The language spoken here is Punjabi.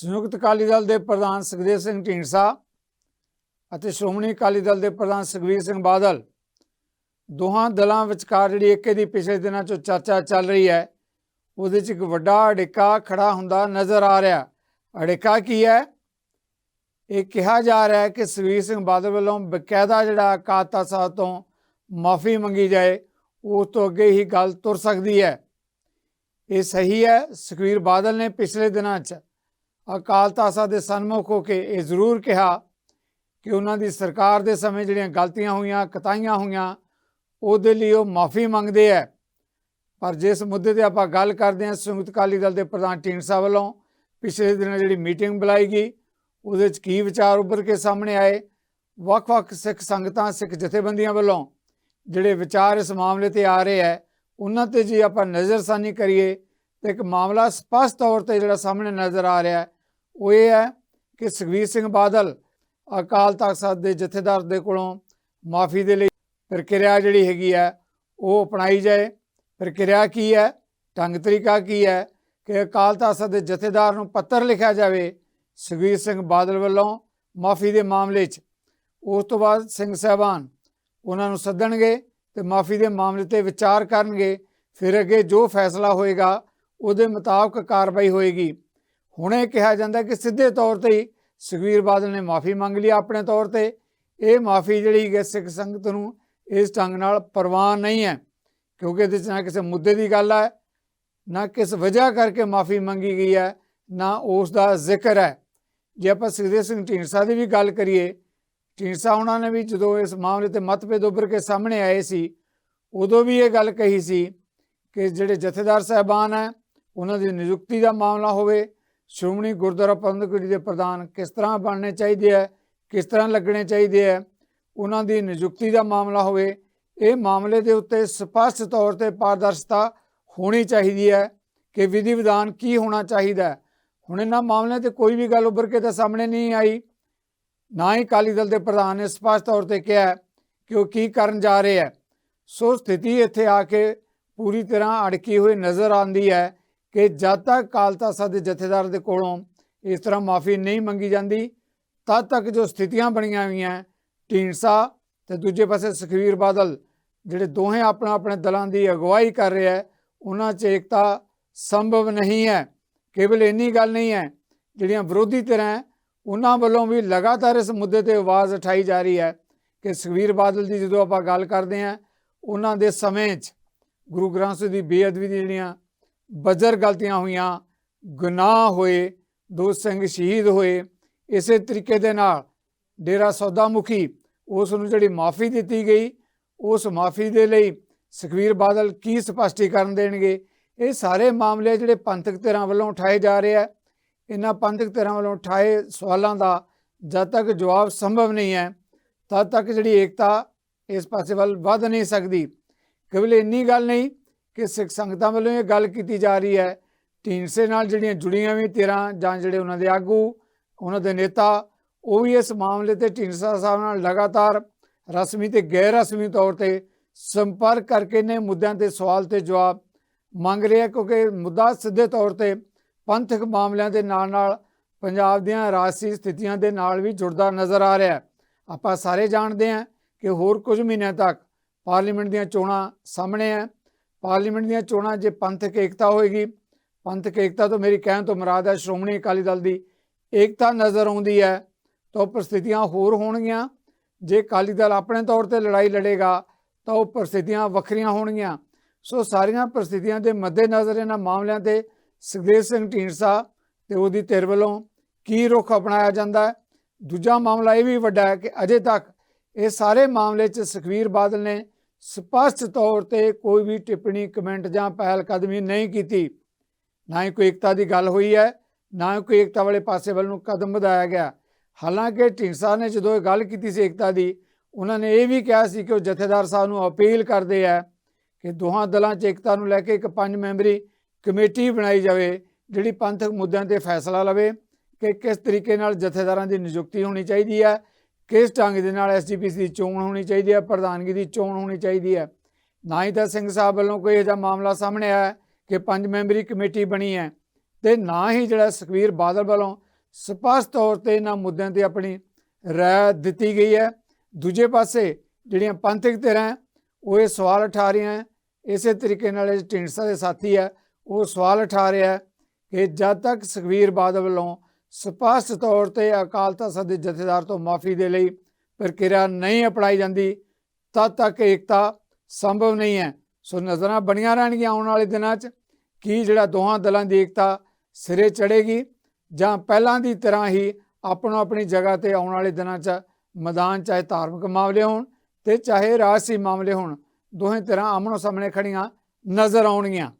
ਸੰਯੁਕਤ ਅਕਾਲੀ ਦਲ ਦੇ ਪ੍ਰਧਾਨ ਸੁਖਦੇਵ ਸਿੰਘ ਢੀਂਡਸਾ ਅਤੇ ਸ਼੍ਰੋਮਣੀ ਅਕਾਲੀ ਦਲ ਦੇ ਪ੍ਰਧਾਨ ਸੁਖਬੀਰ ਸਿੰਘ ਬਾਦਲ। ਦੋਹਾਂ ਦਲਾਂ ਵਿਚਕਾਰ ਜਿਹੜੀ ਏਕੇ ਦੀ ਪਿਛਲੇ ਦਿਨਾਂ 'ਚੋਂ ਚਰਚਾ ਚੱਲ ਰਹੀ ਹੈ, ਉਹਦੇ 'ਚ ਇੱਕ ਵੱਡਾ ਅੜਿੱਕਾ ਖੜਾ ਹੁੰਦਾ ਨਜ਼ਰ ਆ ਰਿਹਾ। ਅੜਿੱਕਾ ਕੀ ਹੈ? ਇਹ ਕਿਹਾ ਜਾ ਰਿਹਾ ਹੈ ਕਿ ਸੁਖਬੀਰ ਸਿੰਘ ਬਾਦਲ ਵੱਲੋਂ ਬਕਾਇਦਾ ਜਿਹੜਾ ਕਾਤਾ ਸਾਹਿਬ ਤੋਂ ਮਾਫੀ ਮੰਗੀ ਜਾਏ ਉਸ ਤੋਂ ਅੱਗੇ ਹੀ ਗੱਲ ਤੁਰ ਸਕਦੀ ਹੈ। ਇਹ ਸਹੀ ਹੈ, ਸੁਖਬੀਰ ਬਾਦਲ ਨੇ ਪਿਛਲੇ ਦਿਨਾਂ 'ਚ ਅਕਾਲ ਤਾਸਾ ਦੇ ਸਨਮੁਖ ਹੋ ਕੇ ਇਹ ਜ਼ਰੂਰ ਕਿਹਾ ਕਿ ਉਹਨਾਂ ਦੀ ਸਰਕਾਰ ਦੇ ਸਮੇਂ ਜਿਹੜੀਆਂ ਗਲਤੀਆਂ ਹੋਈਆਂ ਕਤਾਈਆਂ ਹੋਈਆਂ, ਉਹਦੇ ਲਈ ਉਹ ਮਾਫੀ ਮੰਗਦੇ ਹੈ ਪਰ ਜਿਸ ਮੁੱਦੇ ਤੇ ਆਪਾਂ ਗੱਲ ਕਰਦੇ ਹਾਂ, ਸੰਯੁਕਤ ਅਕਾਲੀ ਦਲ ਦੇ ਪ੍ਰਧਾਨ ਢੀਂਡਸਾ ਵੱਲੋਂ ਪਿਛਲੇ ਦਿਨਾਂ ਜਿਹੜੀ ਮੀਟਿੰਗ ਬੁਲਾਈ ਗਈ, ਉਹਦੇ 'ਚ ਕੀ ਵਿਚਾਰ ਉੱਭਰ ਕੇ ਸਾਹਮਣੇ ਆਏ, ਵੱਖ-ਵੱਖ ਸਿੱਖ ਸੰਗਤਾਂ, ਸਿੱਖ ਜਥੇਬੰਦੀਆਂ ਵੱਲੋਂ ਜਿਹੜੇ ਵਿਚਾਰ ਇਸ ਮਾਮਲੇ ਤੇ ਆ ਰਹੇ ਹੈ ਉਹਨਾਂ ਤੇ ਜੇ ਆਪਾਂ ਨਜ਼ਰਸਾਨੀ ਕਰੀਏ, ਤੇ ਇੱਕ ਮਾਮਲਾ ਸਪਸ਼ਟ ਤੌਰ ਤੇ ਜਿਹੜਾ ਸਾਹਮਣੇ ਨਜ਼ਰ ਆ ਰਿਹਾ ਹੈ ਉਹ ਇਹ ਹੈ ਕਿ ਸੁਖਬੀਰ ਸਿੰਘ ਬਾਦਲ ਅਕਾਲ ਤਖਤ ਸਾਹਿਬ ਦੇ ਜਥੇਦਾਰ ਦੇ ਕੋਲੋਂ ਮਾਫੀ ਦੇ ਲਈ ਪ੍ਰਕਿਰਿਆ ਜਿਹੜੀ ਹੈਗੀ ਹੈ, ਉਹ ਅਪਣਾਈ ਜਾਏ। ਪ੍ਰਕਿਰਿਆ ਕੀ ਹੈ? ਢੰਗ ਤਰੀਕਾ ਕੀ ਹੈ ਕਿ ਅਕਾਲ ਤਖਤ ਸਾਹਿਬ ਦੇ ਜਥੇਦਾਰ ਨੂੰ ਪੱਤਰ ਲਿਖਿਆ ਜਾਵੇ ਸੁਖਬੀਰ ਸਿੰਘ ਬਾਦਲ ਵੱਲੋਂ ਮਾਫੀ ਦੇ ਮਾਮਲੇ 'ਚ। ਉਸ ਤੋਂ ਬਾਅਦ ਸਿੰਘ ਸਾਹਿਬਾਨ ਉਹਨਾਂ ਨੂੰ ਸੱਦਣਗੇ ਤੇ ਮਾਫੀ ਦੇ ਮਾਮਲੇ ਤੇ ਵਿਚਾਰ ਕਰਨਗੇ। ਫਿਰ ਅੱਗੇ ਜੋ ਫੈਸਲਾ ਹੋਏਗਾ, ਉਹਦੇ ਮੁਤਾਬਕ ਕਾਰਵਾਈ ਹੋਏਗੀ। ਹੁਣ ਇਹ ਕਿਹਾ ਜਾਂਦਾ ਕਿ ਸਿੱਧੇ ਤੌਰ ਤੇ ਹੀ ਸੁਖਬੀਰ ਬਾਦਲ ਨੇ ਮਾਫੀ ਮੰਗ ਲਈ ਆਪਣੇ ਤੌਰ ਤੇ। ਇਹ ਮਾਫੀ ਜਿਹੜੀ ਹੈ ਸਿੱਖ ਸੰਗਤ ਨੂੰ ਇਸ ਢੰਗ ਨਾਲ ਪ੍ਰਵਾਨ ਨਹੀਂ ਹੈ, ਕਿਉਂਕਿ ਇਹਦੇ 'ਚ ਨਾ ਕਿਸੇ ਮੁੱਦੇ ਦੀ ਗੱਲ ਹੈ, ਨਾ ਕਿਸ ਵਜ੍ਹਾ ਕਰਕੇ ਮਾਫੀ ਮੰਗੀ ਗਈ ਹੈ, ਨਾ ਉਸ ਦਾ ਜ਼ਿਕਰ ਹੈ। ਜੇ ਆਪਾਂ ਸੁਖਦੇਵ ਸਿੰਘ ਢੀਂਡਸਾ ਦੀ ਵੀ ਗੱਲ ਕਰੀਏ, ਢੀਂਡਸਾ ਉਹਨਾਂ ਨੇ ਵੀ ਜਦੋਂ ਇਸ ਮਾਮਲੇ ਤੇ ਮਤਭੇਦ ਉੱਭਰ ਕੇ ਸਾਹਮਣੇ ਆਏ ਸੀ, ਉਦੋਂ ਵੀ ਇਹ ਗੱਲ ਕਹੀ ਸੀ ਕਿ ਜਿਹੜੇ ਜਥੇਦਾਰ ਸਾਹਿਬਾਨ ਹੈ, ਉਹਨਾਂ ਦੀ ਨਿਯੁਕਤੀ ਦਾ ਮਾਮਲਾ ਹੋਵੇ ਸ਼੍ਰੋਮਣੀ ਗੁਰਦੁਆਰਾ ਪ੍ਰਬੰਧਕ ਕਮੇਟੀ ਦੇ ਪ੍ਰਧਾਨ ਕਿਸ ਤਰ੍ਹਾਂ ਬਣਨੇ ਚਾਹੀਦੇ ਹੈ ਕਿਸ ਤਰ੍ਹਾਂ ਲੱਗਣੇ ਚਾਹੀਦੇ ਹੈ ਉਹਨਾਂ ਦੀ ਨਿਯੁਕਤੀ ਦਾ ਮਾਮਲਾ ਹੋਵੇ, ਇਹ ਮਾਮਲੇ ਦੇ ਉੱਤੇ ਸਪਸ਼ਟ ਤੌਰ ਤੇ ਪਾਰਦਰਸ਼ਤਾ ਹੋਣੀ ਚਾਹੀਦੀ ਹੈ ਕਿ ਵਿਧੀ ਵਿਧਾਨ ਕੀ ਹੋਣਾ ਚਾਹੀਦਾ ਹੁਣ ਇਹਨਾਂ ਮਾਮਲਿਆਂ ਤੇ ਕੋਈ ਵੀ ਗੱਲ ਉੱਭਰ ਕੇ ਤਾਂ ਸਾਹਮਣੇ ਨਹੀਂ ਆਈ। ਨਾ ਹੀ ਅਕਾਲੀ ਦਲ ਦੇ ਪ੍ਰਧਾਨ ਨੇ ਸਪਸ਼ਟ ਤੌਰ ਤੇ ਕਿਹਾ ਕਿ ਉਹ ਕੀ ਕਰਨ ਜਾ ਰਹੇ ਹੈ। ਸੋ ਸਥਿਤੀ ਇੱਥੇ ਆ ਕੇ ਪੂਰੀ ਤਰ੍ਹਾਂ ਅੜਕੀ ਹੋਈ ਨਜ਼ਰ ਆਉਂਦੀ ਹੈ। ਕਿ ਜਦ ਤੱਕ ਅਕਾਲ ਤਖਤ ਦੇ ਜਥੇਦਾਰ ਦੇ ਕੋਲੋਂ ਇਸ ਤਰ੍ਹਾਂ ਮਾਫੀ ਨਹੀਂ ਮੰਗੀ ਜਾਂਦੀ, ਤਦ ਤੱਕ ਜੋ ਸਥਿਤੀਆਂ ਬਣੀਆਂ ਹੋਈਆਂ, ਢੀਂਡਸਾ ਤੇ ਦੂਜੇ ਪਾਸੇ ਸੁਖਵੀਰ ਬਾਦਲ, ਜਿਹੜੇ ਦੋਹੇ ਆਪਣਾ ਆਪਣੇ ਦਲਾਂ ਦੀ ਅਗਵਾਈ ਕਰ ਰਿਹਾ ਹੈ, ਉਹਨਾਂ 'ਚ ਏਕਤਾ ਸੰਭਵ ਨਹੀਂ ਹੈ, ਕੇਵਲ ਇੰਨੀ ਗੱਲ ਨਹੀਂ ਹੈ, ਜਿਹੜੀਆਂ ਵਿਰੋਧੀ ਧਿਰਾਂ ਉਹਨਾਂ ਵੱਲੋਂ ਵੀ ਲਗਾਤਾਰ ਇਸ ਮੁੱਦੇ ਤੇ ਆਵਾਜ਼ ਉਠਾਈ ਜਾ ਰਹੀ ਹੈ ਕਿ ਸੁਖਵੀਰ ਬਾਦਲ ਦੀ ਜਦੋਂ ਆਪਾਂ ਗੱਲ ਕਰਦੇ ਹਾਂ, ਉਹਨਾਂ ਦੇ ਸਮੇਂ 'ਚ ਗੁਰੂ ਗ੍ਰੰਥ ਸਾਹਿਬ ਦੀ ਬੇਅਦਬੀ ਦੀਆਂ ਜਿਹੜੀਆਂ ਬਜਰ ਗਲਤੀਆਂ ਹੋਈਆਂ, ਗੁਨਾਹ ਹੋਏ ਦੋ ਸਿੰਘ ਸ਼ਹੀਦ ਹੋਏ, ਇਸੇ ਤਰੀਕੇ ਦੇ ਨਾਲ ਡੇਰਾ ਸੌਦਾ ਮੁਖੀ ਉਸ ਨੂੰ ਜਿਹੜੀ ਮਾਫੀ ਦਿੱਤੀ ਗਈ, ਉਸ ਮਾਫੀ ਦੇ ਲਈ ਸੁਖਵੀਰ ਬਾਦਲ ਕੀ ਸਪਸ਼ਟੀਕਰਨ ਦੇਣਗੇ? ਇਹ ਸਾਰੇ ਮਾਮਲੇ ਜਿਹੜੇ ਪੰਥਕ ਧਿਰਾਂ ਵੱਲੋਂ ਉਠਾਏ ਜਾ ਰਹੇ ਆ, ਇਹਨਾਂ ਪੰਥਕ ਧਿਰਾਂ ਵੱਲੋਂ ਉਠਾਏ ਸਵਾਲਾਂ ਦਾ ਜਦ ਤੱਕ ਜਵਾਬ ਸੰਭਵ ਨਹੀਂ ਹੈ, ਤਦ ਤੱਕ ਜਿਹੜੀ ਏਕਤਾ ਇਸ ਪਾਸੇ ਵੱਲ ਵੱਧ ਨਹੀਂ ਸਕਦੀ। ਕੇਵਲ ਇੰਨੀ ਗੱਲ ਨਹੀਂ ਕਿ ਸਿੱਖ ਸੰਗਤਾਂ ਵੱਲੋਂ ਇਹ ਗੱਲ ਕੀਤੀ ਜਾ ਰਹੀ ਹੈ। ਢੀਂਡਸੇ ਨਾਲ ਜਿਹੜੀਆਂ ਜੁੜੀਆਂ ਵੀ ਧਿਰਾਂ ਜਾਂ ਜਿਹੜੇ ਉਹਨਾਂ ਦੇ ਆਗੂ, ਉਹਨਾਂ ਦੇ ਨੇਤਾ, ਉਹ ਵੀ ਇਸ ਮਾਮਲੇ ਤੇ ਢੀਂਡਸਾ ਸਾਹਿਬ ਨਾਲ ਲਗਾਤਾਰ ਰਸਮੀ ਤੇ ਗੈਰ ਰਸਮੀ ਤੌਰ ਤੇ ਸੰਪਰਕ ਕਰਕੇ ਨੇ ਮੁੱਦਿਆਂ ਤੇ ਸਵਾਲ ਤੇ ਜਵਾਬ ਮੰਗ ਰਹੇ ਆ, ਕਿਉਂਕਿ ਮੁੱਦਾ ਸਿੱਧੇ ਤੌਰ ਤੇ ਪੰਥਕ ਮਾਮਲਿਆਂ ਦੇ ਨਾਲ ਨਾਲ ਪੰਜਾਬ ਦੀਆਂ ਰਾਜਸੀ ਸਥਿਤੀਆਂ ਦੇ ਨਾਲ ਵੀ ਜੁੜਦਾ ਨਜ਼ਰ ਆ ਰਿਹਾ ਆਪਾਂ ਸਾਰੇ ਜਾਣਦੇ ਹਾਂ ਕਿ ਹੋਰ ਕੁਝ ਮਹੀਨਿਆਂ ਤੱਕ ਪਾਰਲੀਮੈਂਟ ਦੀਆਂ ਚੋਣਾਂ ਸਾਹਮਣੇ ਹੈ। ਪਾਰਲੀਮੈਂਟ ਦੀਆਂ ਚੋਣਾਂ, ਜੇ ਪੰਥਕ ਏਕਤਾ ਹੋਏਗੀ ਪੰਥਕ ਏਕਤਾ ਤੋਂ ਮੇਰੀ ਕਹਿਣ ਤੋਂ ਮੁਰਾਦ ਹੈ ਸ਼੍ਰੋਮਣੀ ਅਕਾਲੀ ਦਲ ਦੀ। ਏਕਤਾ ਨਜ਼ਰ ਆਉਂਦੀ ਹੈ ਤਾਂ ਪਰਿਸਥਿਤੀਆਂ ਹੋਰ ਹੋਣਗੀਆਂ। ਜੇ ਅਕਾਲੀ ਦਲ ਆਪਣੇ ਤੌਰ ਤੇ ਲੜਾਈ ਲੜੇਗਾ ਤਾਂ ਉਹ ਪਰਿਸਥਿਤੀਆਂ ਵੱਖਰੀਆਂ ਹੋਣਗੀਆਂ। ਸੋ ਸਾਰੀਆਂ ਪਰਿਸਥਿਤੀਆਂ ਦੇ ਮੱਦੇਨਜ਼ਰ ਇਹਨਾਂ ਮਾਮਲਿਆਂ ਤੇ ਸੁਖਦੇਵ ਸਿੰਘ ਢੀਂਡਸਾ ਤੇ ਉਹਦੀ ਧਿਰ ਵੱਲੋਂ ਕੀ ਰੁਖ ਅਪਣਾਇਆ ਜਾਂਦਾ ਹੈ? ਦੂਜਾ ਮਾਮਲਾ ਇਹ ਵੀ ਵੱਡਾ ਹੈ ਕਿ ਅਜੇ ਤੱਕ ਇਹ ਸਾਰੇ ਮਾਮਲੇ 'ਚ ਸੁਖਵੀਰ ਬਾਦਲ ਨੇ ਸਪਸ਼ਟ ਤੌਰ ਤੇ ਕੋਈ ਵੀ ਟਿੱਪਣੀ, ਕਮੈਂਟ ਜਾਂ ਪਹਿਲ ਕਦਮੀ ਨਹੀਂ ਕੀਤੀ। ਨਾ ਹੀ ਕੋਈ ਏਕਤਾ ਦੀ ਗੱਲ ਹੋਈ ਹੈ, ਨਾ ਹੀ ਕੋਈ ਏਕਤਾ ਵਾਲੇ ਪਾਸੇ ਵੱਲ ਨੂੰ ਕਦਮ ਵਧਾਇਆ ਗਿਆ। ਹਾਲਾਂਕਿ ਢੀਂਡਸਾ ਨੇ ਜਦੋਂ ਇਹ ਗੱਲ ਕੀਤੀ ਸੀ ਏਕਤਾ ਦੀ, ਉਹਨਾਂ ਨੇ ਇਹ ਵੀ ਕਿਹਾ ਸੀ ਕਿ ਉਹ ਜਥੇਦਾਰ ਸਾਹਿਬ ਨੂੰ ਅਪੀਲ ਕਰਦੇ ਆ ਕਿ ਦੋਹਾਂ ਦਲਾਂ 'ਚ ਏਕਤਾ ਨੂੰ ਲੈ ਕੇ ਇੱਕ ਪੰਜ ਮੈਂਬਰੀ ਕਮੇਟੀ ਬਣਾਈ ਜਾਵੇ, ਜਿਹੜੀ ਪੰਥਕ ਮੁੱਦਿਆਂ ਤੇ ਫੈਸਲਾ ਲਵੇ ਕਿ ਕਿਸ ਤਰੀਕੇ ਨਾਲ ਜਥੇਦਾਰਾਂ ਦੀ ਨਿਯੁਕਤੀ ਹੋਣੀ ਚਾਹੀਦੀ ਹੈ ਕਿਸ ਢੰਗ ਦੇ ਨਾਲ ਐਸਜੀਪੀਸੀ ਦੀ ਚੋਣ ਹੋਣੀ ਚਾਹੀਦੀ ਹੈ, ਪ੍ਰਧਾਨਗੀ ਦੀ ਚੋਣ ਹੋਣੀ ਚਾਹੀਦੀ ਹੈ? ਨਾ ਹੀ ਤਾਂ ਸਿੰਘ ਸਾਹਿਬ ਵੱਲੋਂ ਕੋਈ ਇਹੋ ਜਿਹਾ ਮਾਮਲਾ ਸਾਹਮਣੇ ਆਇਆ ਕਿ ਪੰਜ ਮੈਂਬਰੀ ਕਮੇਟੀ ਬਣੀ ਹੈ ਤੇ ਨਾ ਹੀ ਜਿਹੜਾ ਸੁਖਵੀਰ ਬਾਦਲ ਵੱਲੋਂ ਸਪਸ਼ਟ ਤੌਰ ਤੇ ਇਹਨਾਂ ਮੁੱਦਿਆਂ ਤੇ ਆਪਣੀ ਰਾਏ ਦਿੱਤੀ ਗਈ ਹੈ। ਦੂਜੇ ਪਾਸੇ ਜਿਹੜੀਆਂ ਪੰਥਕ ਧਿਰਾਂ ਉਹ ਇਹ ਸਵਾਲ ਉਠਾ ਰਹੀਆਂ ਇਸੇ ਤਰੀਕੇ ਨਾਲ ਇਹ ਢੀਂਡਸਾ ਦੇ ਸਾਥੀ ਹੈ, ਉਹ ਸਵਾਲ ਉਠਾ ਰਿਹਾ ਕਿ ਜਦ ਤੱਕ ਸੁਖਬੀਰ ਬਾਦਲ ਵੱਲੋਂ ਸਪਸ਼ਟ ਤੌਰ ਤੇ ਅਕਾਲ ਤਖਤ ਦੇ ਜਥੇਦਾਰ ਤੋਂ ਮਾਫੀ ਦੇ ਲਈ ਪ੍ਰਕਿਰਿਆ ਨਹੀਂ ਅਪਣਾਈ ਜਾਂਦੀ, ਤਦ ਤੱਕ ਏਕਤਾ ਸੰਭਵ ਨਹੀਂ ਹੈ। ਸੋ ਨਜ਼ਰਾਂ ਬਣੀਆਂ ਰਹਿਣਗੀਆਂ ਆਉਣ ਵਾਲੇ ਦਿਨਾਂ 'ਚ ਕੀ ਜਿਹੜਾ ਦੋਹਾਂ ਦਲਾਂ ਦੀ ਏਕਤਾ ਸਿਰੇ ਚੜੇਗੀ ਜਾਂ ਪਹਿਲਾਂ ਦੀ ਤਰ੍ਹਾਂ ਹੀ ਆਪਣੋ ਆਪਣੀ ਜਗ੍ਹਾ ਤੇ ਆਉਣ ਵਾਲੇ ਦਿਨਾਂ 'ਚ ਮੈਦਾਨ ਚਾਹੇ ਧਾਰਮਿਕ ਮਾਮਲੇ ਹੋਣ ਤੇ ਚਾਹੇ ਰਾਜਸੀ ਮਾਮਲੇ ਹੋਣ, ਦੋਹੇ ਤਰ੍ਹਾਂ ਆਮਣੋ ਸਾਹਮਣੇ ਖੜੀਆਂ ਨਜ਼ਰ ਆਉਣਗੀਆਂ।